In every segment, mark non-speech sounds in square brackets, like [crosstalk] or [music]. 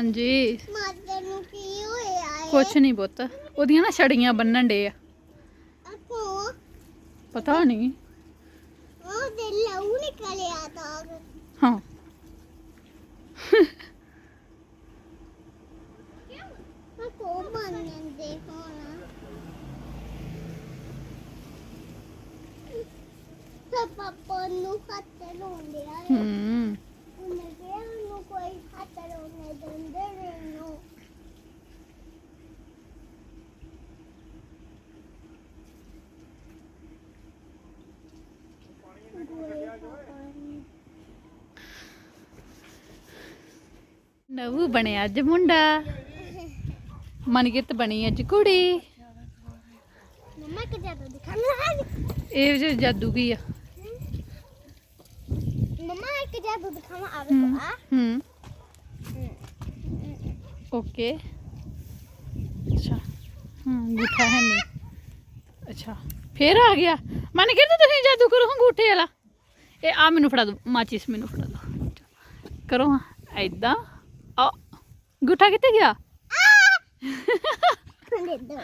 ਹਾਂਜੀ। ਮਾਤੇ ਨੂੰ ਕੀ ਹੋਇਆ ਏ ਕੁਛ ਨਹੀਂ ਪੁੱਤ। ਉਹਦੀਆਂ ਨਾ ਛੜੀਆਂ ਬੰਨਣ ਡੇ ਆ। ਅੱਖੋਂ ਪਤਾ ਨਹੀਂ ਉਹ ਦੇ ਲਹੂ ਨਿਕਲਿਆ ਤਾਂ। ਹਾਂ। ਅੱਖੋਂ ਬੰਨਣ ਦੇ ਹੋਣਾ। ਤਾਂ ਪਾਪਾ ਨੂੰ ਹੱਥ ਲਾਉਂਦੇ ਆ। ਹੂੰ ਉਹਨੇ ਕਿਹਾ ਉਹਨੂੰ ਕੋਈ ਹੱਥ ਲਾਉਣੇ ਦਿੰਦੇ ਨਹੀਂ ਨੂੰ ਨਵੂ ਬਣਿਆ ਅੱਜ ਮੁੰਡਾ। ਮਨਕਿਰਤ ਬਣੀ ਅੱਜ ਕੁੜੀ। ਮੰਮਾ ਕਿ ਜਾਦੂ ਦਿਖਾਣਾ ਇਹ ਜੋ ਜਾਦੂ ਕੀ ਆ? ਮੰਮਾ ਇੱਕ ਜਾਦੂ ਦਿਖਾਵਾ ਆਵੇ ਕੋ ਆ ਹੂੰ। ਓਕੇ। ਅੱਛਾ। ਹਾਂ ਗੁੱਠਾ ਹੈ ਨਹੀਂ। ਅੱਛਾ। ਫੇਰ ਆ ਗਿਆ। ਮਨਕਿਰਤ ਤੁਸੀਂ ਜਾਦੂ ਕਰੋ ਅੰਗੂਠੇ ਵਾਲਾ। ਇਹ ਆ ਮੈਨੂੰ ਫੜਾ ਦੋ ਮਾਚਿਸ ਮੈਨੂੰ ਫੜਾ ਦੋ ਕਰੋ ਐਦਾਂ ਗੁੱਠਾ ਕਿੱਥੇ ਗਿਆ? ਦੇ ਦੋ।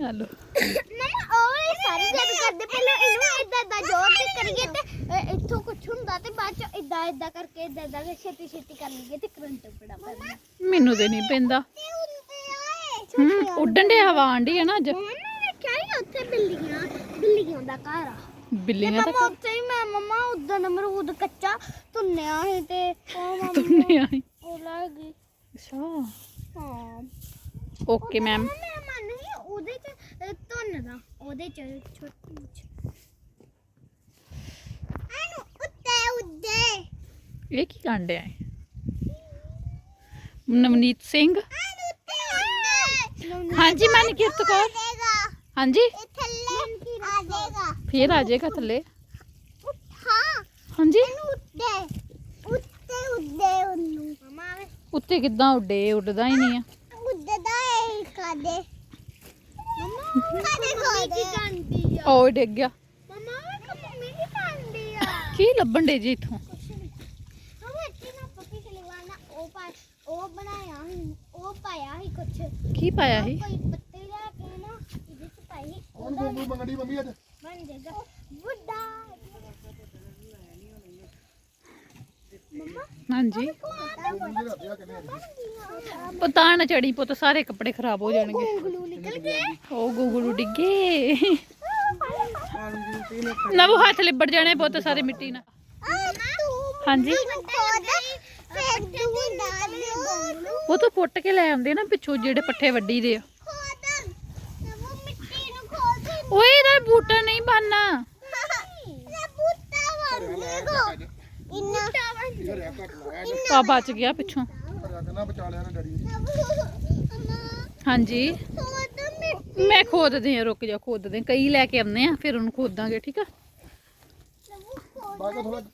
ਹਲੋ ਮੰਮਾ ਉਹ ਇਹ ਸਾਰੇ ਜਾਦੂ ਕਰਦੇ ਪਹਿਲਾਂ ਇਹਨੂੰ ਇਦਾਂ ਇਦਾਂ ਜ਼ੋਰ ਤੇ ਕਰੀਏ ਤੇ ਇੱਥੋਂ ਕੁਝ ਹੁੰਦਾ ਤੇ ਬਾਅਦ ਚ ਇਦਾਂ ਇਦਾਂ ਕਰਕੇ ਇਦਾਂ ਇਦਾਂ ਛੇਤੀ ਛੇਤੀ ਕਰ ਲਈਏ ਤੇ ਕਰੰਟ ਬੜਾ ਪੈਂਦਾ। ਮੈਨੂੰ ਤੇ ਨਹੀਂ ਪੈਂਦਾ। ਉੱਡਣ ਦੇ ਹਵਾ ਆਂਡੀ ਹੈ ਨਾ ਅੱਜ? ਨੇ ਕਿਹਾ ਹੀ ਉੱਥੇ ਬਿੱਲੀਆਂ ਬਿੱਲੀਆਂ ਦਾ ਘਰ ਆ। ਬਿੱਲੀਆਂ ਤਾਂ ਮੰਮਾ ਉੱਥੇ ਹੀ ਮੈਂ ਮੰਮਾ ਉਦੋਂ ਅਮਰੂਦ ਕੱਚਾ ਤੁੰਨਿਆ ਸੀ ਤੇ ਉਹ ਮੰਮਾ ਤੁੰਨੇ ਆਈ ਉਹ ਲੈ ਗਈ। ਅੱਛਾ। ਹਾਂ। ਓਕੇ ਮੈਮ ਮੈਂ ਮੰਨ ਗਈ ਉਹਦੇ ਚ ਅਹ, ਧੁੰਨ ਦਾ ਉਹਦੇ ਚ ਛੋਟੀ ਚ। ਆਨੂੰ ਉੱਤੇ ਉੱਤੇ। ਇਹ ਕੀ ਕਾਂਡਿਆ ਹੈ? ਨਵਨੀਤ ਸਿੰਘ? ਆਨੂੰ ਉੱਤੇ ਉੱਤੇ। ਹਾਂਜੀ ਮਨਕਿਰਤ ਕੌਰ ਦੇਗਾ ਹਾਂਜੀ। ਇਹ ਥੱਲੇ ਆ ਜਾਏਗਾ। ਫੇਰ ਆ ਜਾਏਗਾ ਥੱਲੇ। ਹਾਂ। ਹਾਂਜੀ। ਇਹਨੂੰ ਉੱਤੇ ਉੱਤੇ ਉੱਤੇ ਉਹਨੂੰ ਮਮਾ ਉੱਤੇ ਕਿੱਦਾਂ ਉੱਡੇ ਉੱਡਦਾ ਹੀ ਨਹੀਂ ਆ। ਉੱਡਦਾ ਹੈ ਕਾਦੇ ਮਮਾ ਕਾਦੇ ਕਾਦੇ ਕਾਂਦੀ ਆ? ਓਏ ਡਿੱਗ ਗਿਆ। ਮਮਾ ਵੇਖ ਮੰਮੀ ਕੀ ਕਾਂਦੀ ਆ? ਕੀ ਲੱਭਣ ਡੇ ਜੀ ਇਥੋਂ? ਉਹ ਪਾ ਉਹ ਬਣਾਇਆ ਸੀ ਉਹ ਪਾਇਆ ਸੀ ਕੁਛ। ਕੀ ਪਾਇਆ ਸੀ? ਕੋਈ ਪੱਤੇ ਲੈ ਕੇ ਨਾ ਇਹਦੇ ਚ ਪਾਈ। ਗੋਗੂ ਮੰਗਣੀ ਮੰਮੀ ਅੱਜ? ਬਣ ਜਾਏਗਾ। ਬੁੱਢਾ ਮਮਾ ਹਾਂਜੀ। ਪਤਾ ਨਾ ਚੜੀ ਪੁੱਤ, ਸਾਰੇ ਕੱਪੜੇ ਖਰਾਬ ਹੋ ਜਾਣਗੇ। ਉਹ ਗੁਗਲੂ ਡਿੱਗੇ। ਨਵ ਹੱਥ ਲਿਬੜ ਜਾਣੇ ਪੁੱਤ ਸਾਰੇ ਮਿੱਟੀ ਨਾਲ। ਹਾਂਜੀ। ਉਹ ਤਾਂ ਪੁੱਟ ਕੇ ਲੈ ਆਉਂਦੇ ਨਾ ਪਿੱਛੋਂ, ਜਿਹੜੇ ਪੱਠੇ ਵੱਡੀ ਦੇ ਆ। ਓਏ, ਇਹਦਾ ਬੂਟਾ ਨਹੀਂ ਬਣਨਾ। ਇਹ ਬੁੱਤਾ ਇੰਨਾ ਆ ਬਚ ਗਿਆ ਪਿੱਛੋਂ। ਕਿੰਨਾ ਬਚਾ ਲਿਆ ਨਾ ਡੈਡੀ ਹਾਂਜੀ। ਮੈਂ ਖੋਦਦੇ ਆ ਰੁਕ ਜਾ ਖੋਦਦੇ। ਕਈ ਲੈ ਕੇ ਆਉਂਦੇ ਆ ਫਿਰ ਉਹਨੂੰ ਖੋਦਾਂਗੇ ਠੀਕ ਆ? ਬਾਕੀ ਥੋੜਾ ਅਮਾ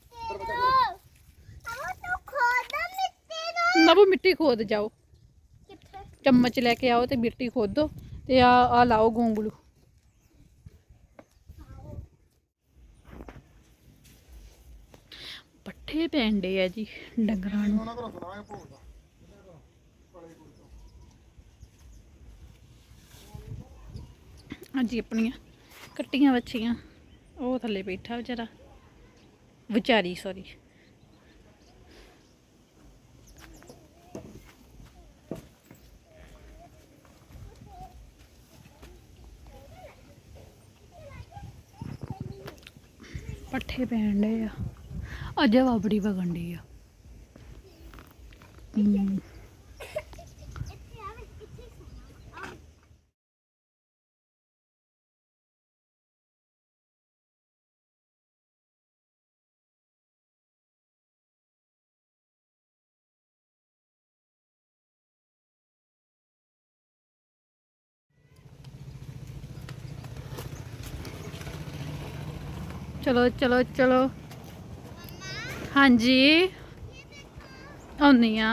ਤੂੰ ਖੋਦ ਮਿੱਟੀ ਨੂੰ ਨਵ ਮਿੱਟੀ ਖੋਦ ਜਾਓ। ਕਿੱਥੇ? ਚਮਚ ਲੈ ਕੇ ਆਓ ਤੇ ਮਿੱਟੀ ਖੋਦੋ। ਤੇ ਆ ਆ ਲਾਓ ਗੋਂਗਲੂ। ਪੱਠੇ ਪੈਂਦੇ ਆ ਜੀ, ਡੰਗਰਾਂ ਨੂੰ। ਉਹਨਾਂ ਘਰੋਂ ਸੁਣਾ ਭੋਗ ਦਾ ਹਾਂਜੀ, ਆਪਣੀਆਂ ਕੱਟੀਆਂ ਵੱਛੀਆਂ ਉਹ ਥੱਲੇ ਬੈਠਾ ਵਿਚਾਰਾ। ਵਿਚਾਰੀ ਸੌਰੀ ਪੱਠੇ ਪੈਣ ਡੇ ਆ। ਅੱਜ ਹਵਾ ਬੜੀ ਵਗਣ ਇੱਥੇ ਆ। ਚਲੋ ਚਲੋ ਚਲੋ। ਹਾਂਜੀ। ਆਉਂਦੀ ਆ।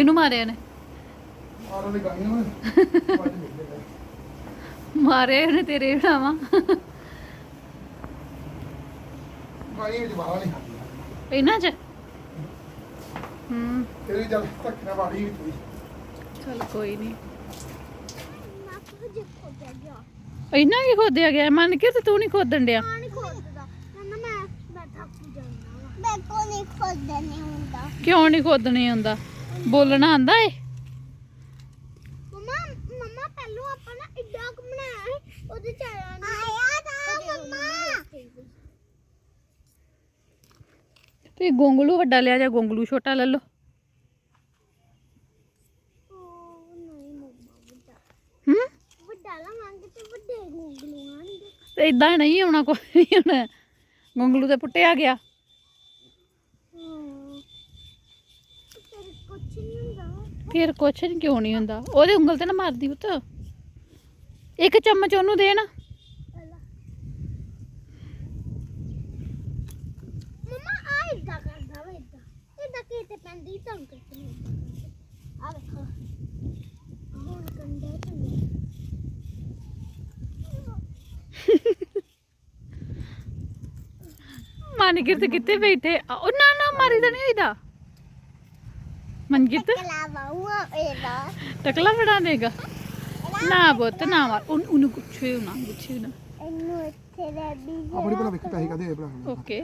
ਕਿਹਨੂੰ ਮਾਰਿਆ ਨੇ? ਆਰ ਨੂੰ ਵੱਜ ਮਿਲਦੇ ਨੇ। [laughs] ਮਾਰਿਆ ਉਹਨੇ ਤੇਰੇ ਭਰਾਵਾ। ਗਾਈ ਵਿੱਚ ਬਾਹਰ ਨਹੀਂ ਖਾਂਦੀ ਇਹਨਾਂ ਚ? ਹੂੰ। ਤੇਰੀ ਜਲ ਧੱਕਣਾ ਵਾੜੀ ਵਿੱਚ ਵੀ ਚਲ ਕੋਈ ਨਹੀਂ। ਨੱਕ ਜੇ ਖੋਦਿਆ ਗਿਆ। ਇੰਨਾ ਕੀ ਖੋਦਿਆ ਗਿਆ? ਮੰਨ ਕੇ ਤੇ ਤੂੰ ਨਹੀਂ ਖੋਦਣ ਡਿਆ। ਪਾਣੀ ਖੋਦਦਾ। ਕਹਿੰਦਾ ਮੈਂ ਮੈਂ ਥੱਕ ਜਾਂਦਾ ਵਾ। ਮੈਂ ਕੋ ਨਹੀਂ ਖੋਦਦਾ ਨਹੀਂ ਹੁੰਦਾ। ਕਿਉਂ ਨਹੀਂ ਖੋਦਣੇ ਆਉਂਦਾ ਬੋਲਣਾ ਆਂਦਾ ਏ? ਮਮਾ ਮਮਾ ਪਹਿਲੋਂ ਆਪਾਂ ਨਾ ਇੱਡਾ ਕੁ ਬਣਾਇਆ ਸੀ ਉਹਦੇ ਚ ਆਇਆ ਨਹੀਂ ਆਇਆ ਤਾਂ ਮਮਾ। ਤੇ ਗੋਂਗਲੂ ਵੱਡਾ ਲਿਆ ਜਾਂ ਗੋਂਗਲੂ ਛੋਟਾ ਲੈ ਲਓ। ਉਹ ਨਹੀਂ ਮਮਾ ਵੱਡਾ। ਹੂੰ? ਵੱਡਾ ਲਵਾਂਗੇ ਤੇ ਵੱਡੇ ਗੂੰਗਲੂ ਆਣਗੇ ਤੇ ਇਦਾਂ ਨਹੀਂ ਆਉਣਾ ਕੋਈ ਨਹੀਂ ਹੁਣ। ਗੋਂਗਲੂ ਤੇ ਪੁੱਟਿਆ ਗਿਆ ਹਾਂ ਫਿਰ ਕੁਛ ਨਹੀਂ ਹੁੰਦਾ ਫਿਰ ਕੁਛ ਨਹੀਂ ਕਿਉਂ ਨਹੀਂ ਹੁੰਦਾ? ਉਹਦੇ ਉਂਗਲ ਤੇ ਨਾ ਮਾਰਦੀ ਪੁੱਤ। ਇੱਕ ਚਮਚ ਉਹਨੂੰ ਦੇ ਨਾ। ਮਮਾ ਆ ਇਦਾਂ ਕਰਦਾ ਵਾ ਇਦਾਂ ਇਦਾਂ ਕਿਤੇ ਪੈਂਦੀ ਤਾਂ ਕਰਕੇ ਆ ਵੇਖੋ। ਹੁਣ ਕੰਡਾ ਚੰਗਾ। ਮਨ ਕਿਰਤ ਕਿੱਥੇ ਬੈਠੇ? ਉਹ ਨਾ ਨਾ ਮਾਰੀ ਤਾਂ ਨਹੀਂ ਹੋਈਦਾ। ਇਹਦਾ। ਟਕਲਾ ਬਣਾ ਦੇਗਾ। ਨਾ ਪੁੱਤ ਨਾ ਮਾਰ ਉਹਨੂੰ ਉਹਨੂੰ ਗੁੱਛੇ ਨਾ ਗੁੱਛੇ ਨਾ। ਇਹਨੂੰ ਇੱਥੇ ਰਹਿ ਵੀ ਆਪਣੀ ਭਲਾ ਵੇਖ ਪੈਸੇ ਕਦੇ ਭਲਾ ਓਕੇ